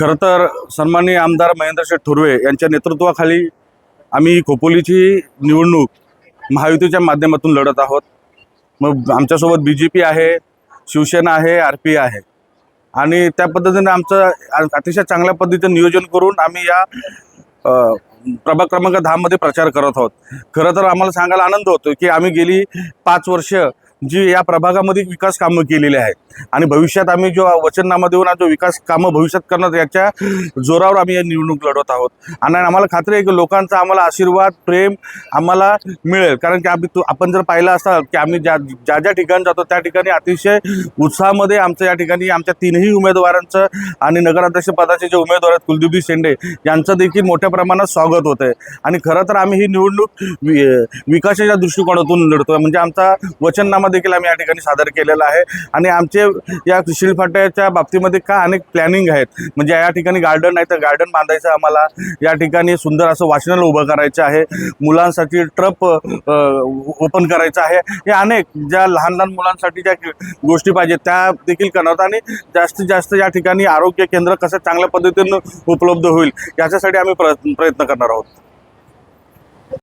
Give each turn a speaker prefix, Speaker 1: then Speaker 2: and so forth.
Speaker 1: खरं तर सन्माननीय आमदार महेंद्र ठुर्वे यांच्या नेतृत्वाखाली आम्ही खोपोलीची निवडणूक महायुतीच्या माध्यमातून लढत आहोत. मग आमच्यासोबत बी जे पी आहे शिवसेना आहे आर पी आहे. आणि त्या पद्धतीने आमचं अतिशय चांगल्या पद्धतीचं नियोजन करून आम्ही या प्रभाग क्रमांक दहामध्ये प्रचार करत आहोत. खरं तर आम्हाला सांगायला आनंद होतो की आम्ही गेली पाच वर्ष जी या प्रभागामध्ये विकास कामं केलेली आहेत. आणि भविष्यात आम्ही जो वचननामा देऊन जो विकास कामं भविष्यात करणार याच्या जोरावर आम्ही या निवडणूक लढवत आहोत. आणि आम्हाला खात्री आहे की लोकांचा आम्हाला आशीर्वाद प्रेम आम्हाला मिळेल. कारण की आम्ही आपण जर पाहिलं असाल की आम्ही ज्या ज्या ज्या ठिकाणी जातो त्या ठिकाणी अतिशय उत्साहामध्ये आमचं या ठिकाणी आमच्या तीनही उमेदवारांचं आणि नगराध्यक्षपदाचे जे उमेदवार आहेत कुलदीपजी शेंडे यांचं देखील मोठ्या प्रमाणात स्वागत होतं आहे आणि खरं तर आम्ही ही निवडणूक विकासाच्या दृष्टिकोनातून लढतो म्हणजे आमचा वचननामा देखील आम्ही या ठिकाणी सादर केलेला आहे. आणि आमचे या शिलफाट्याच्या बाबतीमध्ये का अनेक प्लॅनिंग आहेत. म्हणजे या ठिकाणी गार्डन आहे तर गार्डन बांधायचं आम्हाला. या ठिकाणी सुंदर असं वाचनालय उभं करायचं आहे. मुलांसाठी ट्रप ओपन करायचं आहे. हे अनेक ज्या लहान लहान मुलांसाठी ज्या गोष्टी पाहिजेत त्या देखील करणार आणि जास्तीत जास्त या ठिकाणी आरोग्य केंद्र कसं चांगल्या पद्धतीनं उपलब्ध होईल याच्यासाठी आम्ही प्र प्रयत्न करणार आहोत.